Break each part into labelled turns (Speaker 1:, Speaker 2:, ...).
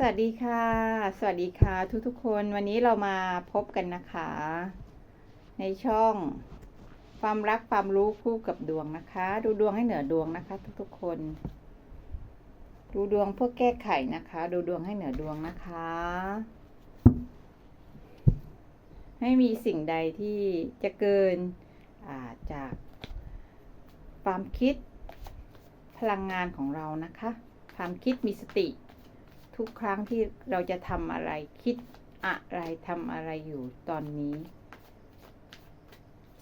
Speaker 1: สวัสดีค่ะ สวัสดีค่ะ ทุกๆคนวันนี้เรามาพบกันนะคะ ในช่อง ความรักความรู้คู่กับดวงนะคะ ดูดวงให้เหนือดวงนะคะ ทุกๆคน ดูดวงเพื่อแก้ไขนะคะ ดูดวงให้เหนือดวงนะคะ ไม่มีสิ่งใดที่จะเกินาจาก ความคิดพลังงานของเรานะคะ ความคิดมีสติ ทุกครั้งที่เราจะทำอะไรคิดอะไรทำอะไรอยู่ตอนนี้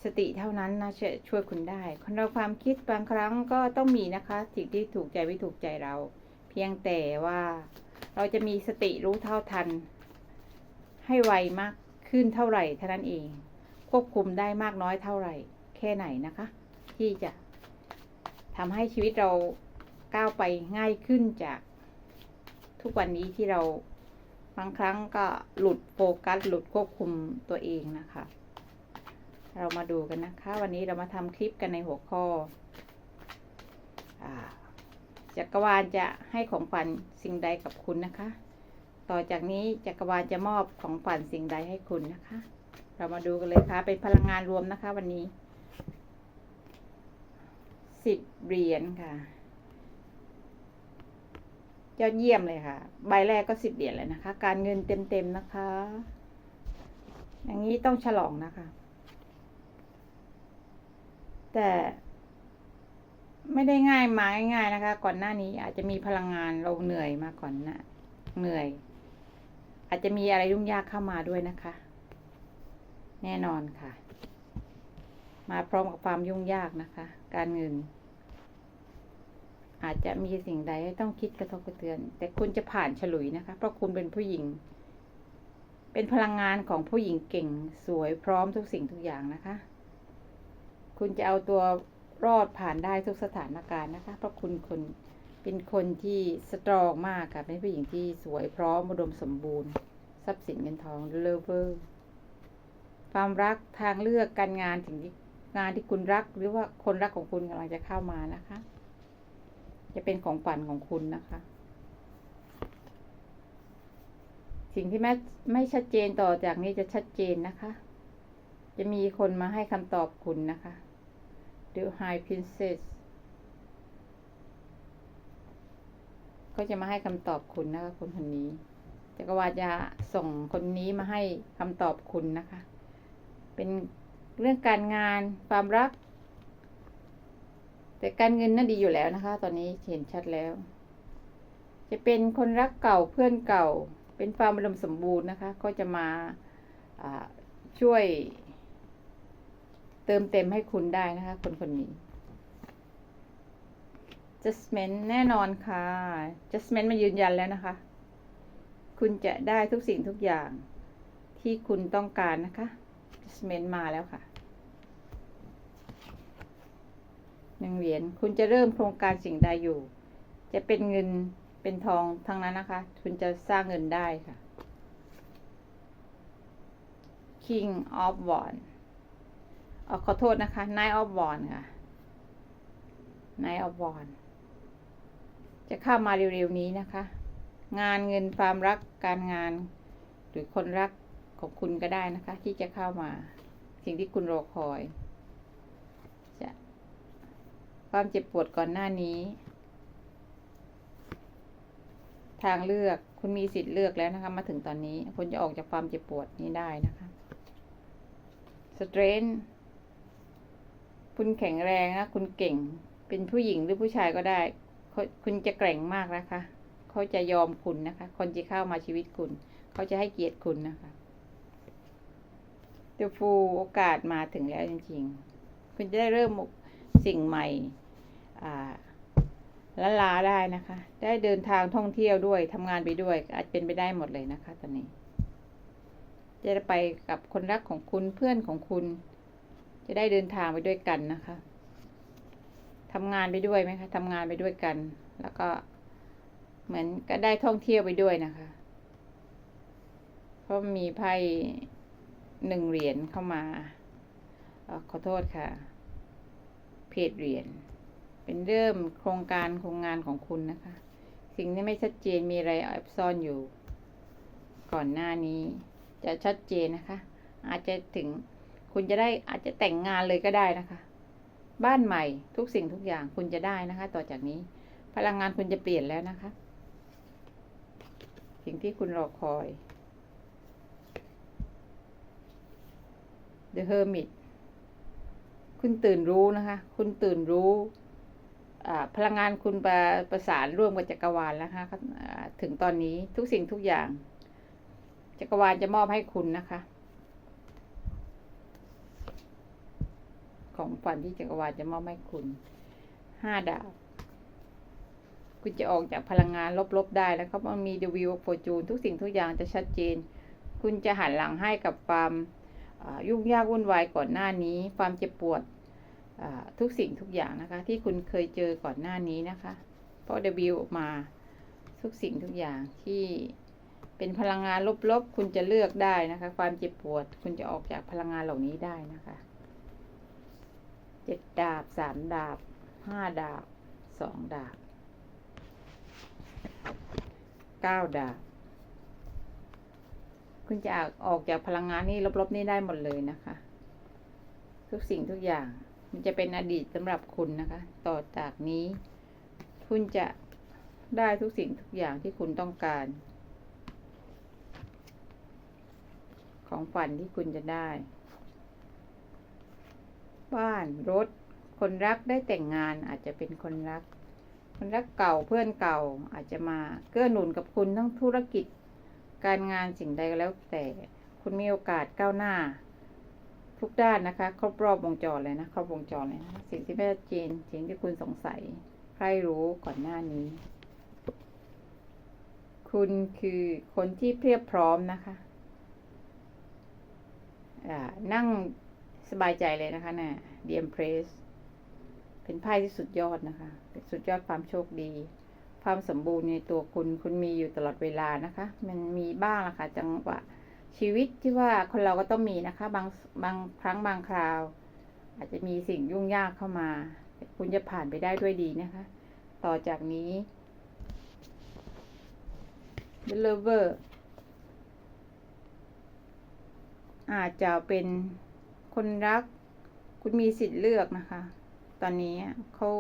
Speaker 1: สติเท่านั้นนะจะช่วยคุณได้คนเราความคิดบางครั้งก็ต้องมีนะคะสิ่งที่ถูกใจไม่ถูกใจเรา เพียงแต่ว่าเราจะมีสติรู้เท่าทัน ให้ไวมากขึ้นเท่าไหร่เท่านั้นเอง ควบคุมได้มากน้อยเท่าไหร่ แค่ไหนนะคะ ที่จะทำให้ชีวิตเราก้าวไปง่ายขึ้นจาก ทุกวันนี้ที่เราบางครั้งก็หลุดโฟกัสหลุดควบคุมตัวเองนะคะ เรามาดูกันนะคะ วันนี้เรามาทำคลิปกันในหัวข้อจักรวาลจะให้ของฝันสิ่งใดกับคุณนะคะ ต่อจากนี้จักรวาลจะมอบของฝันสิ่งใดให้คุณนะคะ เรามาดูกันเลยค่ะ เป็นพลังงานรวมนะคะ วันนี้สิบเหรียญค่ะ ยอดเยี่ยมเลยค่ะ ใบแรกก็สิบเหรียญเลยนะคะ การเงินเต็มๆนะคะ อย่างนี้ต้องฉลองนะคะ แต่ไม่ได้ง่ายมาง่ายๆนะคะ ก่อนหน้านี้อาจจะมีพลังงานเราเหนื่อยมาก่อนนะเหนื่อย อาจจะมีอะไรยุ่งยากเข้ามาด้วยนะคะ แน่นอนค่ะ มาพร้อมกับความยุ่งยากนะคะ การเงิน อาจจะมีสิ่งใดให้ต้องคิดกระทบกระเทือน แต่คุณจะผ่านฉลุยนะคะ เพราะคุณเป็นผู้หญิง เป็นพลังงานของผู้หญิงเก่งสวยพร้อมทุกสิ่งทุกอย่างนะคะ คุณจะเอาตัวรอดผ่านได้ทุกสถานการณ์นะคะ เพราะคุณคนเป็นคนที่สตรองมากค่ะเป็นผู้หญิงที่สวยพร้อมอุดมสมบูรณ์ ทรัพย์สินเงินทองเลเวอร์ความรักทางเลือกการงานถึงงานที่คุณรัก หรือว่าคนรักของคุณกำลังจะเข้ามานะคะ จะเป็นของฝันของคุณนะคะ สิ่งที่ไม่ไม่ชัดเจนต่อจากนี้จะชัดเจนนะคะ จะมีคนมาให้คำตอบคุณนะคะ The High Princess ก็จะมาให้คำตอบคุณนะคะคนคนนี้จักรวาลจะส่งคนนี้มาให้คำตอบคุณนะคะ เป็นเรื่องการงานความรัก แต่การเงินน่าดีอยู่แล้วนะคะ ตอนนี้เห็นชัดแล้ว จะเป็นคนรักเก่าเพื่อนเก่า เป็นความอุดมสมบูรณ์นะคะ ก็จะมาช่วย เติมเต็มให้คุณได้นะคะ คนคนนี้ Justment แน่นอนค่ะ Justment มายืนยันแล้วนะคะ คุณจะได้ทุกสิ่งทุกอย่างที่คุณต้องการนะคะ Justment มาแล้วค่ะ หนึ่งเหรียญคุณจะเริ่มโครงการสิ่งใดอยู่ จะเป็นเงินเป็นทองทั้งนั้นนะคะ คุณจะสร้างเงินได้ค่ะ King of w a n d ออขอโทษนะคะ Knight of w a n d ค่ะ Knight of w a n d จะเข้ามาเร็วๆนี้นะคะ งานเงินความรักการงาน หรือคนรักของคุณก็ได้นะคะ ที่จะเข้ามาสิ่งที่คุณรอคอย ความเจ็บปวดก่อนหน้านี้ ทางเลือกคุณมีสิทธิ์เลือกแล้วนะคะ มาถึงตอนนี้คุณจะออกจากความเจ็บปวดนี้ได้นะคะสเตรนคุณแข็งแรงนะคุณเก่ง เป็นผู้หญิงหรือผู้ชายก็ได้ คุณจะแกร่งมากนะคะ เขาจะยอมคุณนะคะ คนที่เข้ามาชีวิตคุณ เขาจะให้เกียรติคุณนะคะเดฟูโอกาสมาถึงแล้วจริงๆ คุณจะได้เริ่มสิ่งใหม่ ละลาได้นะคะ ได้เดินทางท่องเที่ยวด้วยทำงานไปด้วย อาจเป็นไปได้หมดเลยนะคะ ตอนนี้ จะไปกับคนรักของคุณเพื่อนของคุณ จะได้เดินทางไปด้วยกันนะคะทำงานไปด้วยไหมคะทำงานไปด้วยกัน แล้วก็เหมือนก็ได้ท่องเที่ยวไปด้วยนะคะ เพราะมีไพ่หนึ่งเหรียญเข้ามาอขอโทษค่ะ เพจเหรียญ เป็นเริ่มโครงการโครงงานของคุณนะคะ สิ่งที่ไม่ชัดเจนมีอะไรแอบซ่อนอยู่ ก่อนหน้านี้ จะชัดเจนนะคะ อาจจะถึงคุณจะได้อาจจะแต่งงานเลยก็ได้นะคะ บ้านใหม่ทุกสิ่งทุกอย่างคุณจะได้นะคะ ต่อจากนี้ พลังงานคุณจะเปลี่ยนแล้วนะคะ สิ่งที่คุณรอคอย The Hermit คุณตื่นรู้นะคะ คุณตื่นรู้ พลังงานคุณประประสานร่วมกับจักรวาลแล้วนะคะถึงตอนนี้ทุกสิ่งทุกอย่าง จักรวาลจะมอบให้คุณนะคะ ของฝันที่จักรวาลจะมอบให้คุณห้าดาวคุณจะออกจากพลังงานลบๆได้แล้วก็มันมี The Wheel of Fortune ทุกสิ่งทุกอย่างจะชัดเจน คุณจะหันหลังให้กับความยุ่งยากวุ่นวายก่อนหน้านี้ ความเจ็บปวด ทุกสิ่งทุกอย่างนะคะ ที่คุณเคยเจอก่อนหน้านี้นะคะ เพราะ W ออกมาทุกสิ่งทุกอย่างที่เป็นพลังงานลบๆ คุณจะเลือกได้นะคะ ความเจ็บปวด คุณจะออกจากพลังงานเหล่านี้ได้นะคะเจ็ดดาบสามดาบห้าดาบสองดาบเก้าดาบคุณจะออกจากพลังงานนี้ลบๆนี่ได้หมดเลยนะคะ ทุกสิ่งทุกอย่าง มันจะเป็นอดีตสำหรับคุณนะคะ ต่อจากนี้ คุณจะได้ทุกสิ่งทุกอย่างที่คุณต้องการ ของฝันที่คุณจะได้ บ้านรถ คนรักได้แต่งงานอาจจะเป็นคนรัก คนรักเก่าเพื่อนเก่าอาจจะมาเกื้อหนุนกับคุณทั้งธุรกิจ การงานสิ่งใดก็แล้วแต่ คุณมีโอกาสก้าวหน้า ทุกด้านนะคะ ครบรอบวงจรเลยนะ ครบวงจรเลยนะสิ่งที่ไม่ชัดเจนสิ่งที่คุณสงสัย ใครรู้ก่อนหน้านี้ คุณคือคนที่เพียบพร้อมนะคะอ่านั่งสบายใจเลยนะคะเนะี่ย The Empress เป็นไพ่ที่สุดยอดนะคะ เป็นสุดยอดความโชคดี ความสมบูรณ์ในตัวคุณ คุณมีอยู่ตลอดเวลานะคะ มันมีบ้างละค่ะจังหวะ ชีวิตที่ว่าคนเราก็ต้องมีนะคะ บางบางครั้งบางคราว อาจจะมีสิ่งยุ่งยากเข้ามา คุณจะผ่านไปได้ด้วยดีนะคะ ต่อจากนี้ The Lover อาจจะเป็นคนรัก คุณมีสิทธิ์เลือกนะคะ ตอนนี้เขา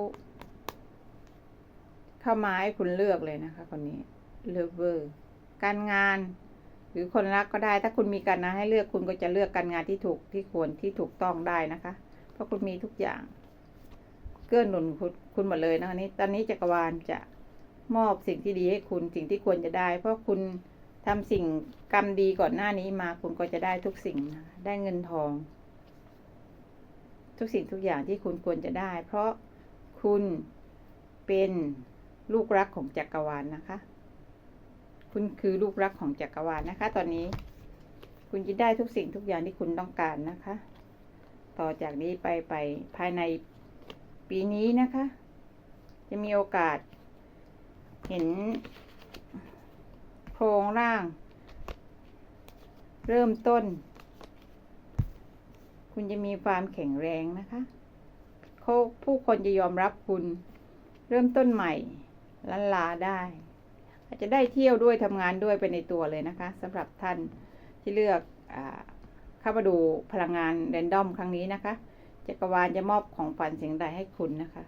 Speaker 1: เข้ามาให้คุณเลือกเลยนะคะ คนนี้ Lover การงาน รือคนรักก็ได้ ถ้าคุณมีการงานให้เลือกคุณก็จะเลือกการงานที่ถูกที่ควรที่ถูกต้องได้นะคะ เพราะคุณมีทุกอย่าง เกื้อหนุนคุณคุณหมดเลยนะคะนี้ตอนนี้จักรวาลจะมอบสิ่งที่ดีให้คุณสิ่งที่ควรจะได้ เพราะคุณทำสิ่งกรรมดีก่อนหน้านี้มาคุณก็จะได้ทุกสิ่งนะได้เงินทอง ทุกสิ่งทุกอย่างที่คุณควรจะได้ เพราะคุณเป็นลูกรักของจักรวาลนะคะ คุณคือลูกรักของจักรวาลนะคะ ตอนนี้ คุณจะได้ทุกสิ่งทุกอย่างที่คุณต้องการนะคะ ต่อจากนี้ไปไปภายในปีนี้นะคะ จะมีโอกาส เห็นโครงร่าง เริ่มต้น คุณจะมีความแข็งแรงนะคะเขาผู้คนจะยอมรับคุณ เริ่มต้นใหม่ลันลาได้ อาจจะได้เที่ยวด้วยทำงานด้วยไปในตัวเลยนะคะสำหรับท่านที่เลือกอเข้ามาดูพลังงานแรนดอมครั้งนี้นะคะจักรวาลจะมอบของฝันสิ่งใดให้คุณนะคะ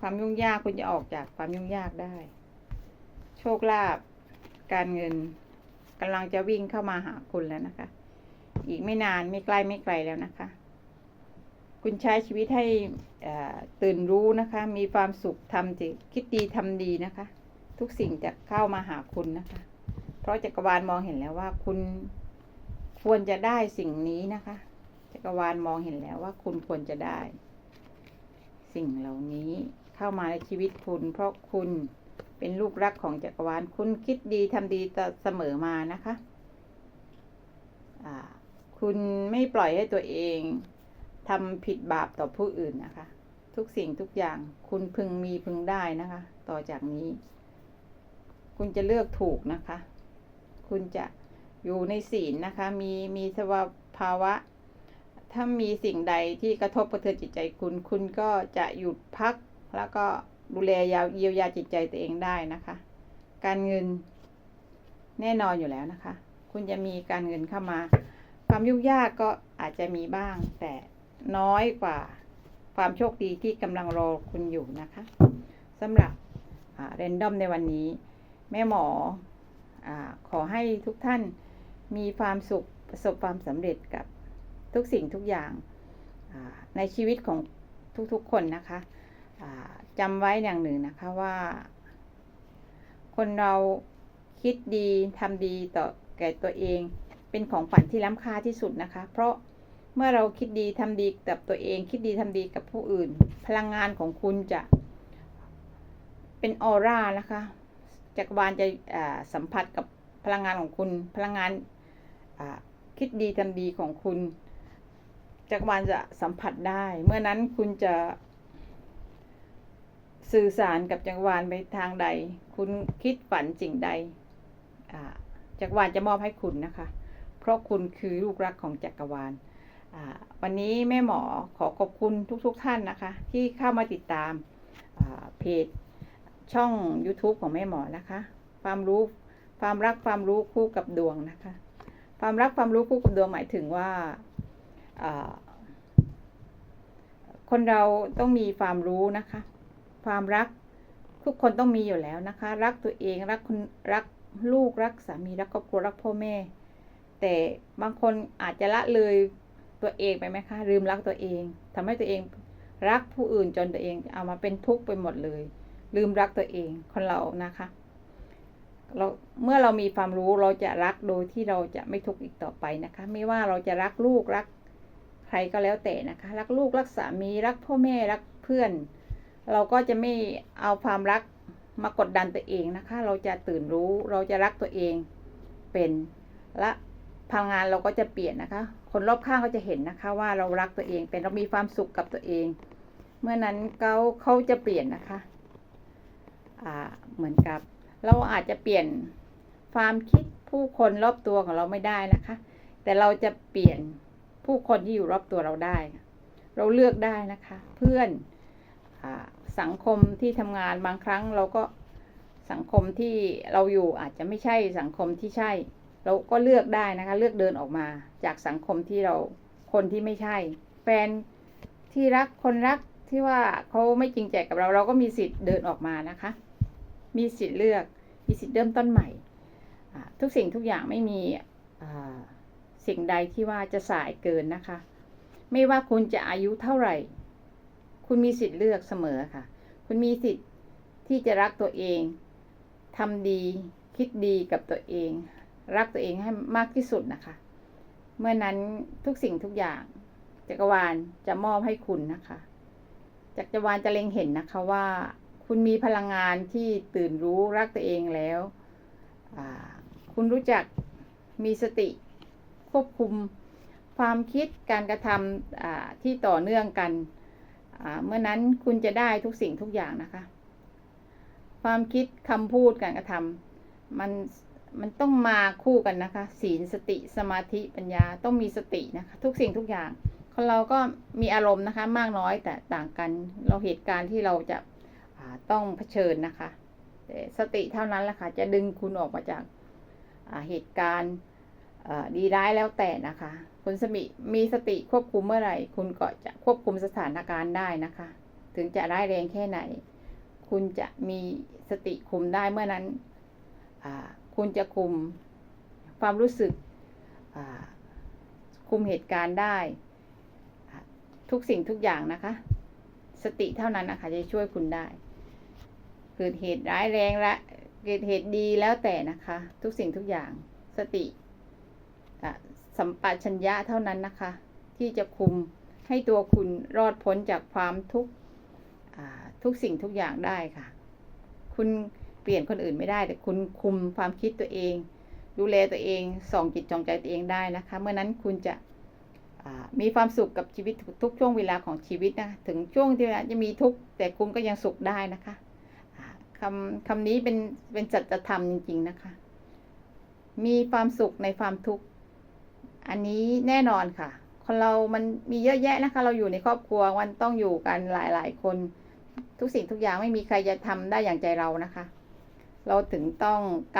Speaker 1: ความยุ่งยากคุณจะออกจากความยุ่งยากได้ โชคลาภการเงินกำลังจะวิ่งเข้ามาหาคุณแล้วนะคะ อีกไม่นานไม่ใกล้ไม่ไกลแล้วนะคะ คุณใช้ชีวิตให้ตื่นรู้นะคะ มีความสุขทำจิคิดดีทำดีนะคะ ทุกสิ่งจะเข้ามาหาคุณนะคะ เพราะจักรวาลมองเห็นแล้วว่าคุณควรจะได้สิ่งนี้นะคะ จักรวาลมองเห็นแล้วว่าคุณควรจะได้ สิ่งเหล่านี้เข้ามาในชีวิตคุณ เพราะคุณเป็นลูกรักของจักรวาล คุณคิดดีทำดีเสมอมานะคะ คุณไม่ปล่อยให้ตัวเอง ทำผิดบาปต่อผู้อื่นนะคะ ทุกสิ่งทุกอย่างคุณพึงมีพึงได้นะคะ ต่อจากนี้ คุณจะเลือกถูกนะคะ คุณจะอยู่ในศีลนะคะ มีมีสภาวะ ถ้ามีสิ่งใดที่กระทบกระเทือนจิตใจคุณ คุณก็จะหยุดพัก แล้วก็ดูแลยาเยียวยาจิตใจตัวเองได้นะคะ การเงินแน่นอนอยู่แล้วนะคะ คุณจะมีการเงินเข้ามา ความยุ่งยากก็อาจจะมีบ้างแต่ น้อยกว่าความโชคดีที่กำลังรอคุณอยู่นะคะสำหรับเรนดอมในวันนี้ แม่หมออขอให้ทุกท่านมีความสุขประสบความสำเร็จกับทุกสิ่งทุกอย่างในชีวิตของทุกๆคนนะคะจำไว้อย่างหนึ่งนะคะว่า คนเราคิดดีทำดีต่อแก่ตัวเอง เป็นของฝันที่ล้ำค่าที่สุดนะคะ เพราะ เมื่อเราคิดดีทำดีกับตัวเอง คิดดีทำดีกับผู้อื่น พลังงานของคุณจะเป็นออร่านะคะจักรวาลจะสัมผัสกับพลังงานของคุณ พลังงานคิดดีทำดีของคุณจักรวาลจะสัมผัสได้ เมื่อนั้นคุณจะสื่อสารกับจักรวาลไปทางใด คุณคิดฝันสิ่งใดจักรวาลจะมอบให้คุณนะคะ เพราะคุณคือลูกรักของจักรวาล วันนี้แม่หมอขอขอบคุณทุกๆทท่านนะคะ ที่เข้ามาติดตามเพจช่อง YouTube ของแม่หมอนะคะ ความรู้ความรักความรู้คู่กับดวงนะคะ ความรักความรู้คู่กับดวงหมายถึงว่าคนเราต้องมีความรู้นะคะ ความรักทุกคนต้องมีอยู่แล้วนะคะ รักตัวเองรักคุณรักลูกรักสามีรักครอบครัวรักพ่อแม่ แต่บางคนอาจจะละเลย ตัวเองไปไหมคะลืมรักตัวเองทำให้ตัวเองรักผู้อื่นจนตัวเองเอามาเป็นทุกข์ไปหมดเลย ลืมรักตัวเองคนเรานะคะเราเมื่อเรามีความรู้เราจะรักโดยที่เราจะไม่ทุกข์อีกต่อไปนะคะ ไม่ว่าเราจะรักลูกรักใครก็แล้วแต่นะคะ รักลูกรักสามีรักพ่อแม่รักเพื่อน เราก็จะไม่เอาความรักมากดดันตัวเองนะคะ เราจะตื่นรู้เราจะรักตัวเองเป็นและพลังงานเราก็จะเปลี่ยนนะคะ คนรอบข้างก็จะเห็นนะคะว่าเรารักตัวเองเป็นเรามีความสุขกับตัวเอง เมื่อนั้นเขาเขาจะเปลี่ยนนะคะอ่าเหมือนกับ เราอาจจะเปลี่ยนความคิดผู้คนรอบตัวของเราไม่ได้นะคะ แต่เราจะเปลี่ยนผู้คนที่อยู่รอบตัวเราได้ เราเลือกได้นะคะ เพื่อนอสังคมที่ทำงานบางครั้งเราก็สังคมที่เราอยู่อาจจะไม่ใช่สังคมที่ใช่ เราก็เลือกได้นะคะ เลือกเดินออกมาจากสังคมที่เราคนที่ไม่ใช่ แฟนที่รักคนรักที่ว่าเขาไม่จริงใจกับเรา เราก็มีสิทธิ์เดินออกมานะคะ มีสิทธิ์เลือกมีสิทธิ์เริ่มต้นใหม่ ทุกสิ่งทุกอย่างไม่มีสิ่งใดที่ว่าจะสายเกินนะคะ ไม่ว่าคุณจะอายุเท่าไหร่ คุณมีสิทธิ์เลือกเสมอค่ะ คุณมีสิทธิ์ที่จะรักตัวเองทำดี คิดดีกับตัวเอง รักตัวเองให้มากที่สุดนะคะ เมื่อนั้นทุกสิ่งทุกอย่างจักรวาลจะมอบให้คุณนะคะจักรวาลจะเล็งเห็นนะคะว่า คุณมีพลังงานที่ตื่นรู้รักตัวเองแล้วคุณรู้จักมีสติควบคุมความคิดการกระทำที่ต่อเนื่องกัน เมื่อนั้นคุณจะได้ทุกสิ่งทุกอย่างนะคะ ความคิดคำพูดการกระทำมัน มันต้องมาคู่กันนะคะ ศีลสติสมาธิปัญญาต้องมีสตินะคะ ทุกสิ่งทุกอย่างคนเราก็มีอารมณ์นะคะ มากน้อยแต่ต่างกันเราเหตุการณ์ที่เราจะต้องเผชิญนะคะสติเท่านั้นแหละค่ะ จะดึงคุณออกมาจากเหตุการณ์ดีร้ายแล้วแต่นะคะคุณสมิมีสติควบคุมเมื่อไหร่ คุณก็จะควบคุมสถานการณ์ได้นะคะ ถึงจะร้ายแรงแค่ไหน คุณจะมีสติคุมได้เมื่อนั้น คุณจะคุมความรู้สึกคุมเหตุการณ์ได้ ทุกสิ่งทุกอย่างนะคะ สติเท่านั้นนะคะจะช่วยคุณได้ เกิดเหตุร้ายแรงและเกิดเหตุดีแล้วแต่นะคะ ทุกสิ่งทุกอย่างสติสัมปชัญญะเท่านั้นนะคะ ที่จะคุมให้ตัวคุณรอดพ้นจากความทุกทุกสิ่งทุกอย่างได้ค่ะ คุณ เปลี่ยนคนอื่นไม่ได้ แต่คุณคุมความคิดตัวเอง ดูแลตัวเองส่องจิตจองใจตัวเองได้นะคะ เมื่อนั้นคุณจะมีความสุขกับชีวิตทุกช่วงเวลาของชีวิตนะถึงช่วงที่จะมีทุกข์แต่คุณก็ยังสุขได้นะคะคำคำนี้เป็นเป็นสัจธรรมจริง ๆนะคะ มีความสุขในความทุกข์อันนี้แน่นอนค่ะ คนเรามันมีเยอะแยะนะคะ เราอยู่ในครอบครัวมันต้องอยู่กันหลายๆ คน ทุกสิ่งทุกอย่างไม่มีใครจะทำได้อย่างใจเรานะคะ เราถึงต้องก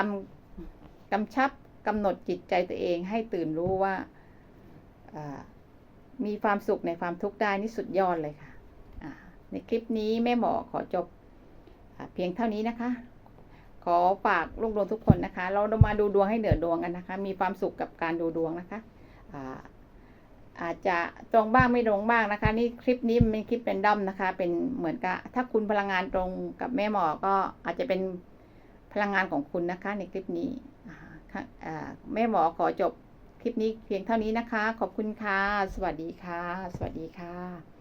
Speaker 1: ำกำชับกำหนดจิตใจตัวเองให้ตื่นรู้ว่ามีความสุขในความทุกข์ได้นี่สุดยอดเลยค่ะอ่าในคลิปนี้แม่หมอขอจบอเพียงเท่านี้นะคะ ขอฝากลูกดวงทุกคนนะคะ เรามาดูดวงให้เหนือดวงกันนะคะ มีความสุขกับการดูดวงนะคะอาอาจจะตรงบ้างไม่ตรงบ้างนะคะ นี่คลิปนี้มันเป็นคลิปเป็นด้อมนะคะ เป็นเหมือนกับถ้าคุณพลังงานตรงกับแม่หมอก็อาจจะเป็น ลังงานของคุณนะคะในคลิปนี้แม่หมอขอจบคลิปนี้เพียงเท่านี้นะคะ ขอบคุณค่ะ สวัสดีค่ะ สวัสดีค่ะ